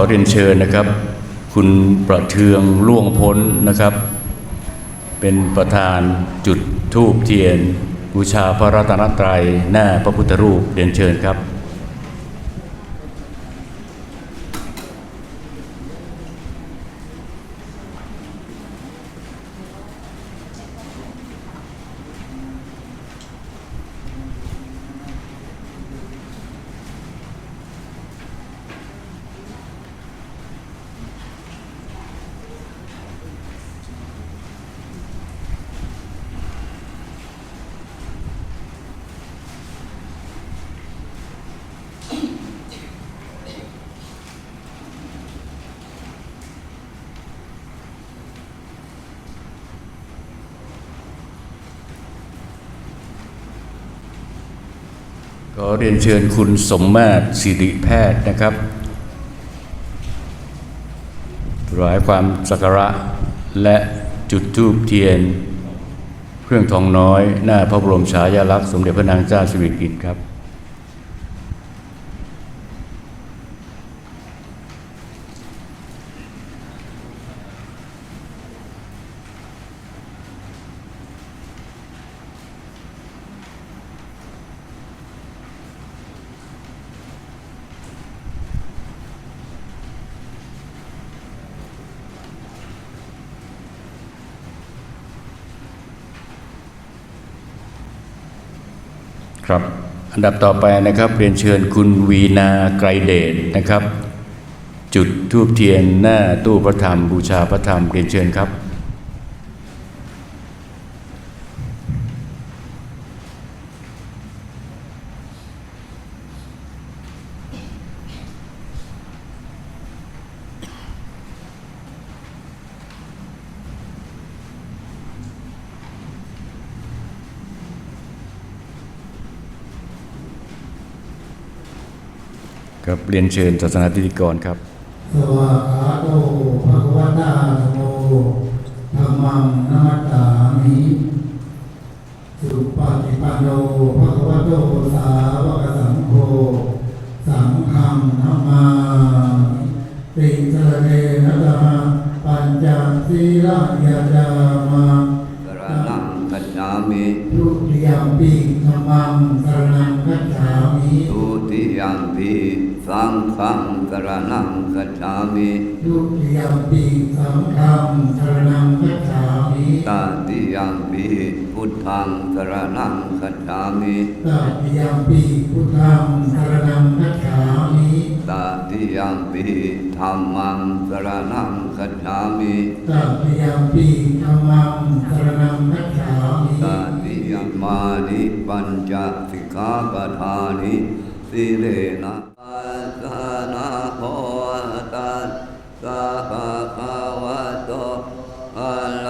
อเรียนเชิญนะครับ คุณประเทืองล่วงพ้นนะครับ เป็นประธานจุดธูปเทียนบูชาพระรัตนตรัยหน้าพระพุทธรูปเรียนเชิญครับ ขอเรียนเชิญคุณสมมาตรสิริแพทย์นะครับถวายความสักการะและจุดธูปเทียน เครื่องทองน้อย หน้าพระบรมฉายาลักษณ์สมเด็จพระนางเจ้าสิริกิติ์ครับ ครับอันดับต่อไปนะครับเรียนเชิญคุณวีนาไกรเดชนะครับ จุดทูบเทียนหน้าตู้พระธรรมบูชาพระธรรมเรียนเชิญครับ ครับเรียนเชิญศาสนาธิกรครับสวากขาโตภะวะตาโมธัมมังนามัสสามิสุปฏิปันโนภะคะวะโตสาวกสังโฆสังฆังนามามิติสรเนนะตหะปัญจศีลยาจา มิทุติยมปีธัมมังสรณังคัจฉามิทุติยัมปิสังฆังสรณังคัจฉามิทุติยมปีสังฆังสรณังคัจฉามิตติยัมปิพุทธังสรณังคัจฉามิตติยมปีพุทธังสรณังคัจฉามิตติ ยัมปิธัมมังสรณังคัจฉามิตติยมปีธัมมังสรณังคัจฉามิตติยัมมานิปัญจสิกขาปทานิสิเลนะสานาโพตัสสะภะคะวะโตอะระโหจะ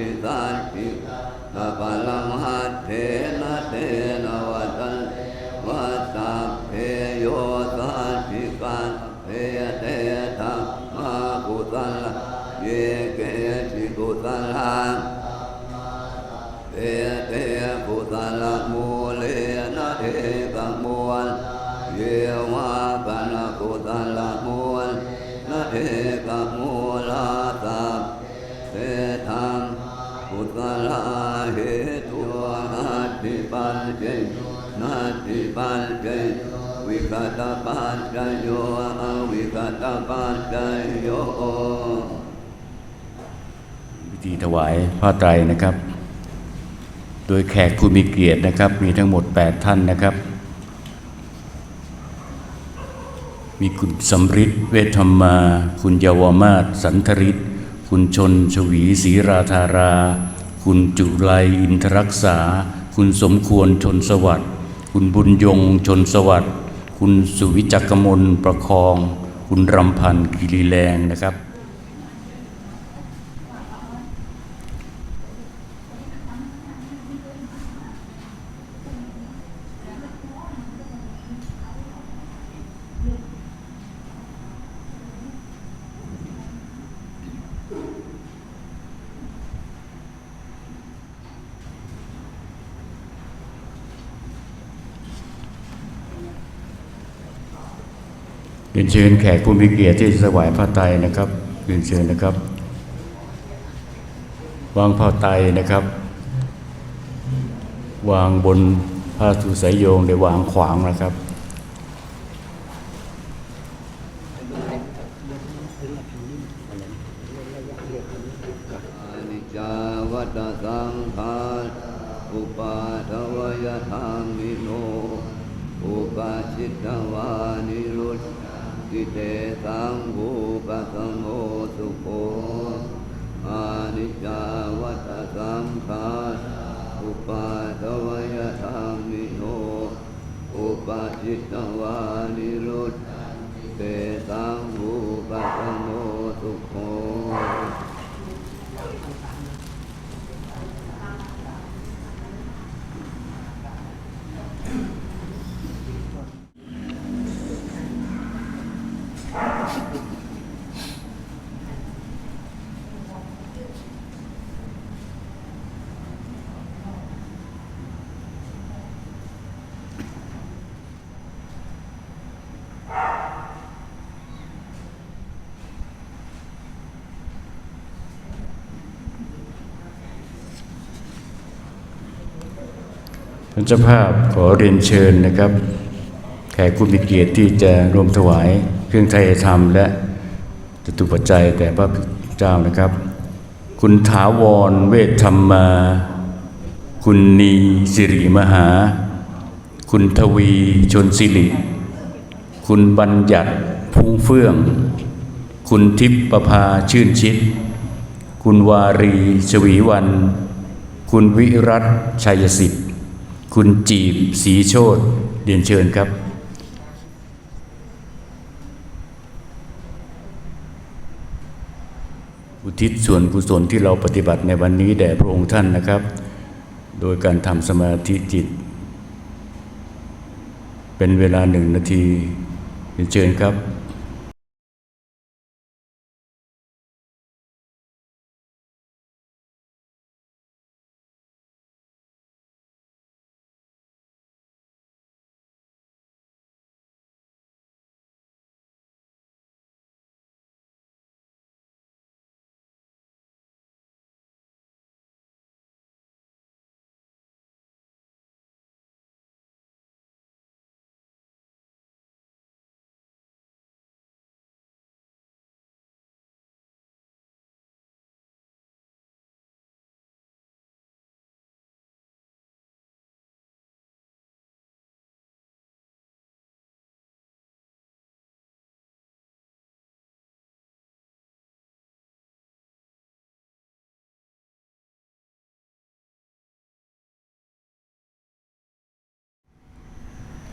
ปฏิสันตินาปะลังหัตเทนะเทนะวัตันวัตตาเพโยสันติกันเพเตธรรมากุสัลเยเกจิกุสัลังเตเตปุตตะละมูเลนะเอกมวลเยวะปะนะปุตตะละมูลนะเอกมู ปุตตะละเหตุหัตถิปัญเจนัตถิปัญเจวิกตาปัญจโยอวิกตาปัญจโยพิธีถวายผ้าไตรนะครับ โดยแขกผู้มีเกียรตินะครับ มีทั้งหมด 8 ท่านนะครับ มีคุณสำริดเวทธรรมา คุณเยาวมาศสันทริศ คุณชนชวีศรีราธารา คุณจุไลอินทรักษา คุณสมควรชนสวัสดิ์คุณบุญยงชนสวัสดิ์คุณสุวิจักกมลประคอง คุณรำพันธ์กิริแรงนะครับ เรียนเชิญแขกผู้มีเกียรติที่สวายผ้าไตรนะครับเรียนเชิญนะครับ วางผ้าไตรนะครับ วางบนผ้าสุสายโยงได้วางขวางนะครับ อนิจจาวัตสังขารอุปาทวยธรรมิโน อุปาชิตวานิรุต กิเตสังภูปะสังโฆสุโขอานิจจาวัตสังขารอุปาทวยธรรมิโนอุปาจิตวานิรุตเตสังภูปะสังโฆสุโขานเจ้าภาพขอเรียนเชิญนะครับ แขกผู้มีเกียรติที่จะรวมถวายเครื่องไทยธรรม และจตุปัจจัยแต่พระเจ้านะครับ คุณถาวรเวทธรรมา คุณนีสิริมหา คุณทวีชนสิริ คุณบัญญัติพุ่งเฟื่อง คุณทิพประภาชื่นชิด คุณวารีชวีวัน คุณวิรัตชัยสิทธิ คุณจีบสีโชตเรียนเชิญครับ อุทิศส่วนกุศลที่เราปฏิบัติในวันนี้แด่พระองค์ท่านนะครับ โดยการทำสมาธิจิต เป็นเวลาหนึ่งนาทีเรียนเชิญครับ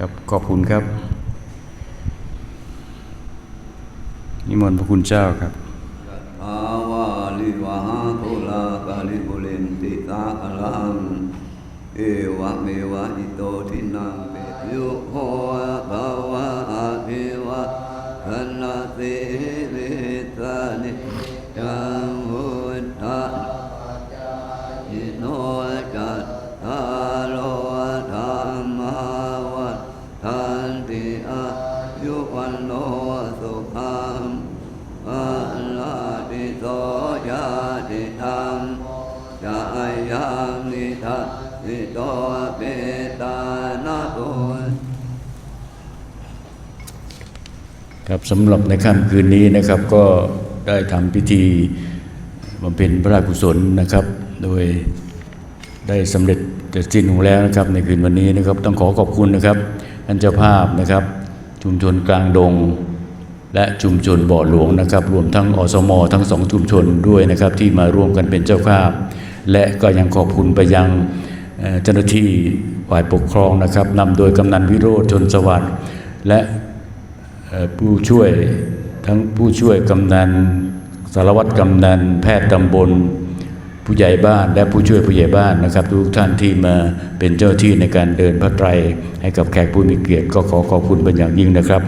ครับขอบคุณครับ นิมนต์พระคุณเจ้าครับอาวาลิวหาภูลากาลิบุเลนติตาคลังเอวะเมวะอิโตทินังเปยุโหายามิทัสสิโตเปตานาโตครับสำหรับในค่ำคืนนี้นะครับก็ได้ทำพิธีบำเพ็ญพระราชกุศลนะครับ โดยได้สำเร็จเสร็จสิ้นลงแล้วนะครับในคืนวันนี้นะครับ ต้องขอขอบคุณนะครับท่านเจ้าภาพนะครับ ชุมชนกลางดง และชุมชนบ่อหลวงนะครับ รวมทั้งอสม ทั้งสองชุมชนด้วยนะครับ ที่มาร่วมกันเป็นเจ้าภาพ และก็ยังขอบคุณไปยังเจ้าหน้าที่ฝ่ายปกครองนะครับนำโดยกำนันวิโรธชนสวัสดิ์และผู้ช่วยทั้งผู้ช่วยกำนันสารวัตรกำนันแพทย์ตำบล ผู้ใหญ่บ้านและผู้ช่วยผู้ใหญ่บ้านนะครับ ทุกท่านที่มาเป็นเจ้าที่ในการเดินพระไตรให้กับแขกผู้มีเกียรติก็ขอขอบคุณเป็นอย่างยิ่งนะครับ